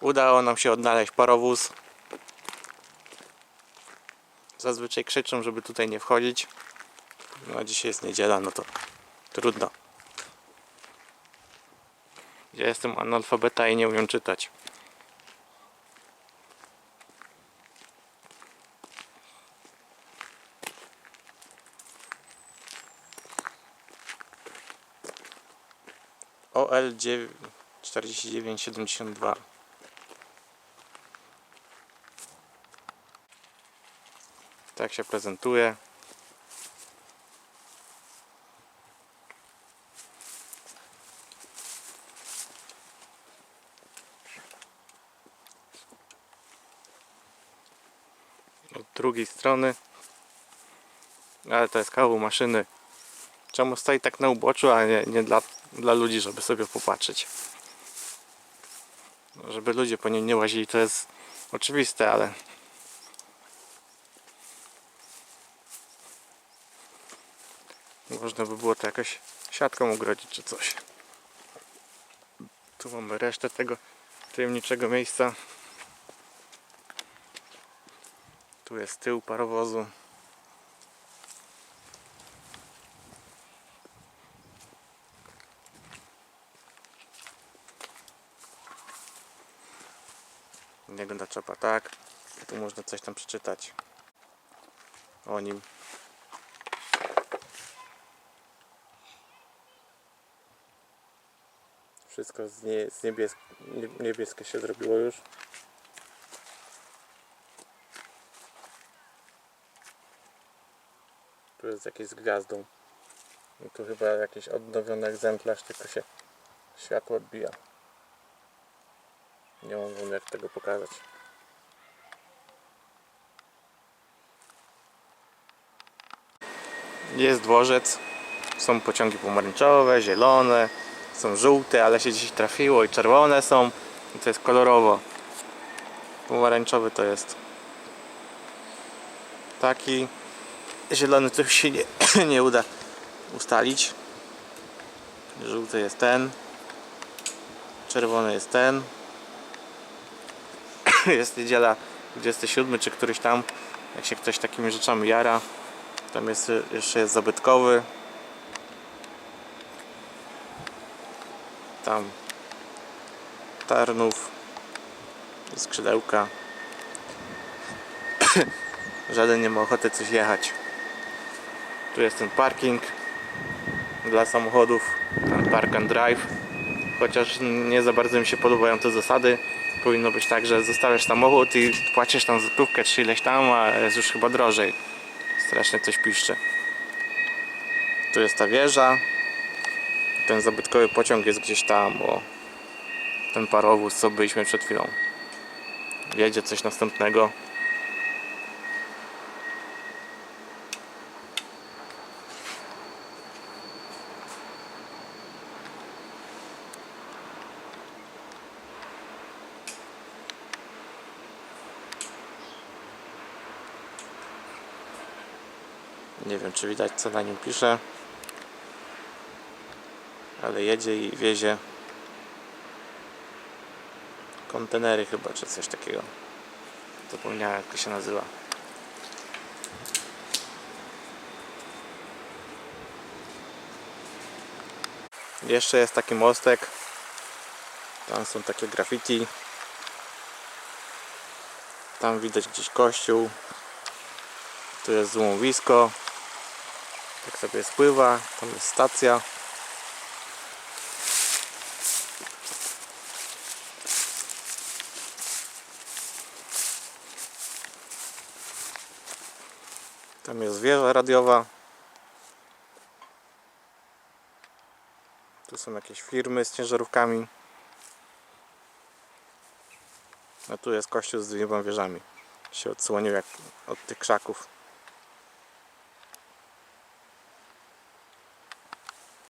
Udało nam się odnaleźć parowóz. Zazwyczaj krzyczą, żeby tutaj nie wchodzić. No a dzisiaj jest niedziela, no to trudno. Ja jestem analfabeta i nie umiem czytać. OL 4972 Tak się prezentuje. Od drugiej strony. Ale to jest kawał maszyny. Czemu stoi tak na uboczu, a nie, nie dla, dla ludzi, żeby sobie popatrzeć. Żeby ludzie po nim nie łazili, to jest oczywiste, ale można by było to jakoś siatką ogrodzić czy coś. Tu mamy resztę tego tajemniczego miejsca. Tu jest tył parowozu. Nie wygląda czapa tak. Tu można coś tam przeczytać o nim. Wszystko z, nie, z niebiesk, nie- niebieskie się zrobiło już. Tu jest jakieś z gwiazdą. I tu chyba jakiś odnowiony egzemplarz, tylko się światło odbija. Nie mam jak tego pokazać. Jest dworzec. Są pociągi pomarańczowe, zielone, są żółte, ale się dzisiaj trafiło i czerwone są. I to jest kolorowo. Pomarańczowy to jest taki. Zielony to się nie, nie uda ustalić. Żółty jest ten. Czerwony jest ten. jest niedziela 27 czy któryś tam. Jak się ktoś takimi rzeczami jara. Tam jest jeszcze jest zabytkowy. Tam Tarnów. Skrzydełka. Żaden nie ma ochoty coś jechać. Tu jest ten parking dla samochodów. Ten park and drive. Chociaż nie za bardzo mi się podobają te zasady. Powinno być tak, że zostawiasz samochód i płacisz tam złotówkę czy ileś tam, a jest już chyba drożej. Strasznie coś piszczy. Tu jest ta wieża. Ten zabytkowy pociąg jest gdzieś tam, o ten parowóz, co byliśmy przed chwilą. Jedzie coś następnego. Nie wiem, czy widać, co na nim pisze. Ale jedzie i wiezie kontenery chyba, czy coś takiego. Zapomniałem, jak to się nazywa. Jeszcze jest taki mostek. Tam są takie graffiti. Tam widać gdzieś kościół. Tu jest złomowisko. Tak sobie spływa. Tam jest stacja. Tam jest wieża radiowa. Tu są jakieś firmy z ciężarówkami. A tu jest kościół z dwiema wieżami. Się odsłonił jak od tych krzaków.